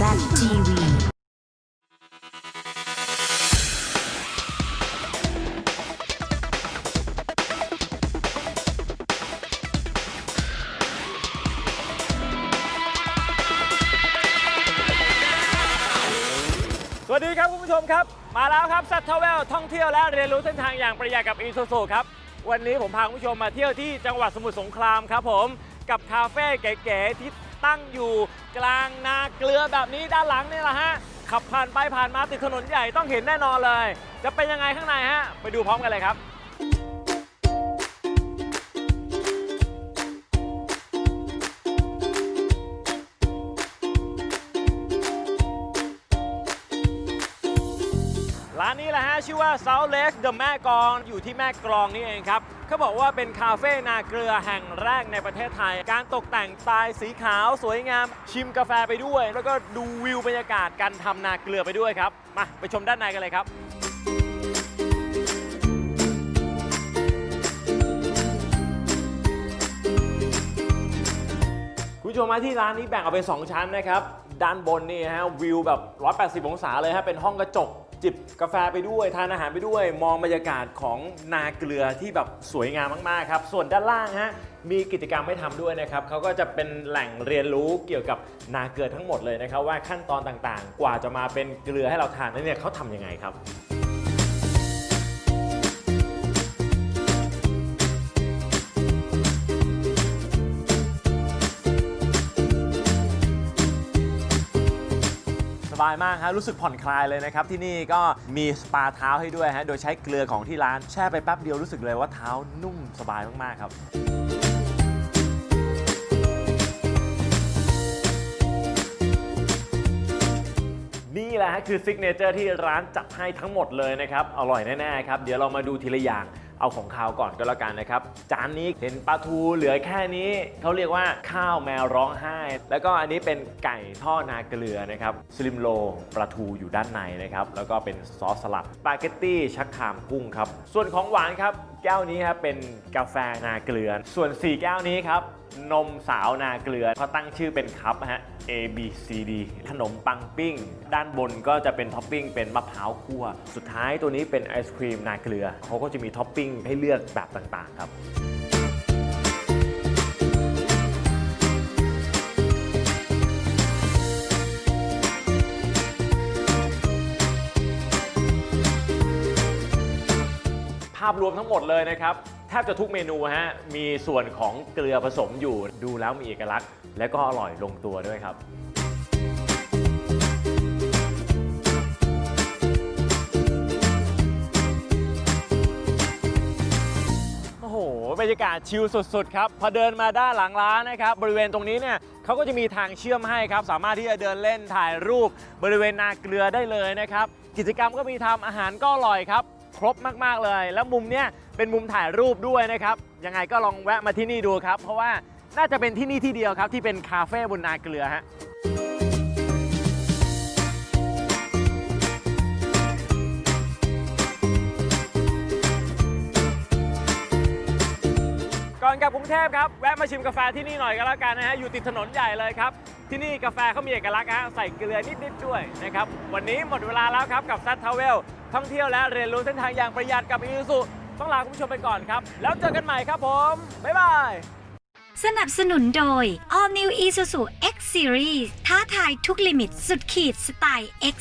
ZTV สวัสดีครับคุณผู้ชมครับ มาแล้วครับซัตเทเวลท่องเที่ยวและเรียนรู้เส้นทางอย่างประหยัดกับอีซูซูครับ วันนี้ผมพาคุณผู้ชมมาเที่ยวที่จังหวัดสมุทรสงครามครับผม กับคาเฟ่เก๋ๆที่ ตั้งอยู่กลางนาเกลือแบบนี้ด้านหลังนี่แหละฮะ ขับผ่านไปผ่านมาติดถนนใหญ่ต้องเห็นแน่นอนเลย จะเป็นยังไงข้างในฮะ ไปดูพร้อมกันเลยครับร้านนี้แหละฮะ ชื่อว่า South Lake The แม่กองอยู่ที่แม่กลองนี่เองครับ เขาบอกว่าเป็นคาเฟ่นาเกลือแห่งแรกในประเทศไทย การตกแต่งสไตล์สีขาวสวยงามชิมกาแฟไปด้วย แล้วก็ดูวิวบรรยากาศการทำนาเกลือไปด้วยครับ มาไปชมด้านในกันเลยครับคุณผู้ชมมาที่ร้านนี้แบ่งออกเป็น 2 ชั้นนะครับ ด้านบนนี่ฮะวิวแบบ 180 องศาเลยฮะเป็นห้องกระจก จิบกาแฟไปด้วย ทานอาหารไปด้วย มองบรรยากาศของนาเกลือที่แบบสวยงามมากๆครับ ส่วนด้านล่างฮะมีกิจกรรมให้ทำด้วยนะครับเขาก็จะเป็นแหล่งเรียนรู้เกี่ยวกับนาเกลือทั้งหมดเลยนะครับว่าขั้นตอนต่างๆ กว่าจะมาเป็นเกลือให้เราทานนั้นเนี่ยเขาทำยังไงครับ บายมากฮะรู้สึกผ่อนคลายเลยนะครับ ที่นี่ก็มีสปาเท้าให้ด้วยฮะโดยใช้เกลือของที่ร้านแช่ไปแป๊บเดียวรู้สึกเลยว่าเท้านุ่มสบายมากๆครับ ละฮะคือซิกเนเจอร์ที่ร้านจัดให้ทั้งหมดเลยนะครับอร่อยแน่ๆครับเดี๋ยวเรามาดูทีละอย่างเอาของคาวก่อนก็แล้วกันนะครับ จานนี้เห็นปลาทูเหลือแค่นี้เขาเรียกว่าข้าวแมวร้องไห้ แล้วก็อันนี้เป็นไก่ท่อนาเกลือนะครับสลิมโลปลาทูอยู่ด้านในนะครับ แล้วก็เป็นซอสสลัดสปาเกตตี้ชักคามกุ้งครับ ส่วนของหวานครับ แก้วนี้ครับเป็นกาแฟนาเกลือ ส่วน 4 แก้วนี้ครับ นมสาวนาเกลือเขาตั้งชื่อเป็นคัพฮะ A B C D ขนมปังปิ้ง ด้านบนก็จะเป็นท็อปปิ้งเป็นมะพร้าวคั่ว สุดท้ายตัวนี้เป็นไอศครีมนาเกลือ เขาก็จะมีท็อปปิ้งให้เลือกแบบต่างๆครับภาพรวมทั้งหมดเลยนะครับ ทบจะทุกเมนูฮะ มีส่วนของเกลือผสมอยู่ ดูแล้วมีเอกลักษณ์ และก็อร่อยลงตัวด้วยครับ โอ้โห บรรยากาศชิลสุด ๆ ครับ พอเดินมาด้านหลังร้านนะครับ บริเวณตรงนี้เนี่ยเขาก็จะมีทางเชื่อมให้ครับ สามารถที่จะเดินเล่นถ่ายรูป บริเวณนาเกลือได้เลยนะครับ กิจกรรมก็มีทำอาหารก็อร่อยครับ ครบมากๆเลย แล้วมุมเนี้ยเป็นมุมถ่ายรูปด้วยนะครับยังไงก็ลองแวะมาที่นี่ดูครับ เพราะว่าน่าจะเป็นที่นี่ที่เดียวครับที่เป็นคาเฟ่บนนาเกลือฮะ อนกับกรุงเทพครับ แวะมาชิมกาแฟที่นี่หน่อยก็แล้วกันนะฮะ อยู่ติดถนนใหญ่เลยครับ ที่นี่กาแฟเขามีเอกลักษณ์ฮะ ใส่เกลือนิดๆด้วยนะครับ วันนี้หมดเวลาแล้วครับกับซัตทาวเวลท่องเที่ยวและเรียนรู้เส้นทางอย่างประหยัดกับอีซูต้องลาคุณผู้ชมไปก่อนครับ แล้วเจอกันใหม่ครับผม บ๊ายบาย สนับสนุนโดย All New Isuzu X Series ท้าทายทุกลิมิตสุดขีดสไตล์ X